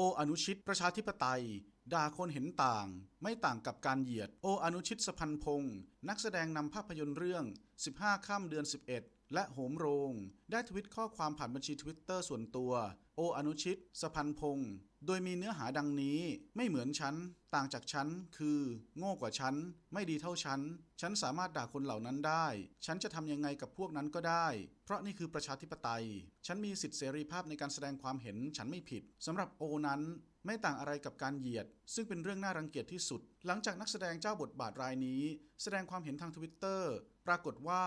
โออนุชิตประชาธิปไตย ด่าคนเห็นต่าง ไม่ต่างกับการเหยียด โออนุชิตสพันพงศ์นักแสดงนำภาพยนตร์เรื่อง 15 ข้ามเดือน 11 และโหมโรง ได้ทวิตข้อความผ่านบัญชีทวิตเตอร์ส่วนตัว โออนุชิต สพันพงศ์โดยมีเนื้อหาดังนี้ไม่เหมือนฉัน ต่างจากฉัน คือ โง่กว่าฉัน ไม่ดีเท่าฉัน ฉันสามารถด่าคนเหล่านั้นได้ ฉันจะทำยังไงกับพวกนั้นก็ได้ เพราะนี่คือประชาธิปไตย ฉันมีสิทธิเสรีภาพในการแสดงความเห็นฉันไม่ผิดสำหรับโอนั้นไม่ต่างอะไรกับการเหยียด ซึ่งเป็นเรื่องน่ารังเกียจที่สุด หลังจากนักแสดงเจ้าบทบาทรายนี้ แสดงความเห็นทางทวิตเตอร์ปรากฏว่า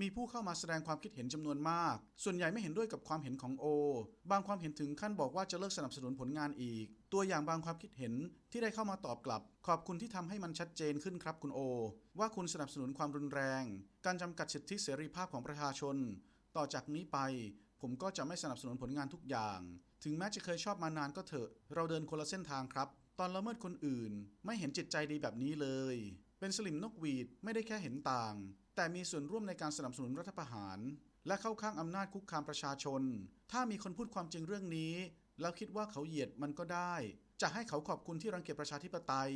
มีผู้เข้ามาแสดงความคิดเห็นจำนวนมาก ส่วนใหญ่ไม่เห็นด้วยกับความเห็นของโอ บางความเห็นถึงขั้นบอกว่าจะเลิกสนับสนุนผลงานอีก ตัวอย่างบางความคิดเห็นที่ได้เข้ามาตอบกลับ ขอบคุณที่ทำให้มันชัดเจนขึ้นครับคุณโอ ว่าคุณสนับสนุนความรุนแรง การจำกัดสิทธิเสรีภาพของประชาชน ต่อจากนี้ไป ผมก็จะไม่สนับสนุนผลงานทุกอย่าง ถึงแม้จะเคยชอบมานานก็เถอะ เราเดินคนละเส้นทางครับ ตอนละเมิดคนอื่น ไม่เห็นจิตใจดีแบบนี้เลย เป็นสลิมนกหวีดไม่ได้แค่เห็นต่าง แต่มีส่วนร่วมในการสนับสนุนรัฐประหาร และเข้าข้างอำนาจคุกคามประชาชน ถ้ามีคนพูดความจริงเรื่องนี้ แล้วคิดว่าเขาเหยียดมันก็ได้ จะให้เขาขอบคุณที่รังเกียจประชาธิปไตย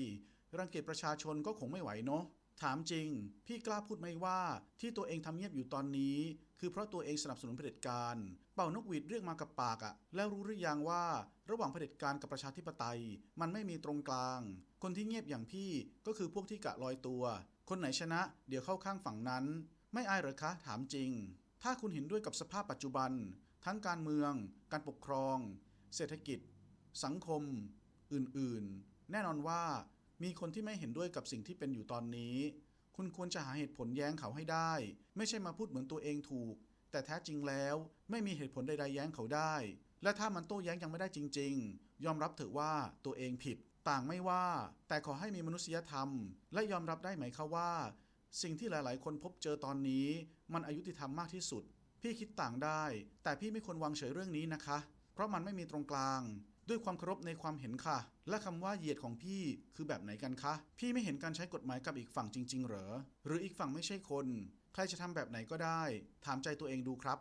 รังเกียจประชาชนก็คงไม่ไหวเนาะ ถามจริง พี่กล้าพูดไหมว่าที่ตัวเองทำเงียบอยู่ตอนนี้ คือเพราะตัวเองสนับสนุนเผด็จการ เป่านกหวีดเรียกมากับปากอะแล้วรู้หรือยังว่าระหว่างเผด็จการกับประชาธิปไตย มันไม่มีตรงกลาง คนที่เงียบอย่างพี่ก็คือพวกที่กะลอยตัว คนไหนชนะ เดี๋ยวเข้าข้างฝั่งนั้น ไม่อายหรอคะ ถามจริง ถ้าคุณเห็นด้วยกับสภาพปัจจุบัน ทั้งการเมือง การปกครอง เศรษฐกิจ สังคม อื่นๆ แน่นอนว่า มีคนที่ไม่เห็นด้วยกับสิ่งที่เป็นอยู่ตอนนี้ คุณควรจะหาเหตุผลแย้งเขาให้ได้ ไม่ใช่มาพูดเหมือนตัวเองถูก แต่แท้จริงแล้วไม่มีเหตุผลใดๆแย้งเขาได้ และถ้ามันโต้แย้งยังไม่ได้จริง ๆ ยอมรับเถอะว่าตัวเองผิด ต่างไม่ว่า แต่ขอให้มีมนุษยธรรม และยอมรับได้ไหมคะว่า สิ่งที่หลายๆ คนพบเจอตอนนี้ มันอายุติธรรมมากที่สุด พี่คิดต่างได้ แต่พี่ไม่ควรวางเฉยเรื่องนี้นะคะ เพราะมันไม่มีตรงกลาง ด้วยความเคารพในความเห็นค่ะ และคำว่าเหยียดของพี่คือแบบไหนกันคะ พี่ไม่เห็นการใช้กฎหมายกับอีกฝั่งจริง ๆ เหรอ หรืออีกฝั่งไม่ใช่คน ใครจะทำแบบไหนก็ได้ ถามใจตัวเองดูครับ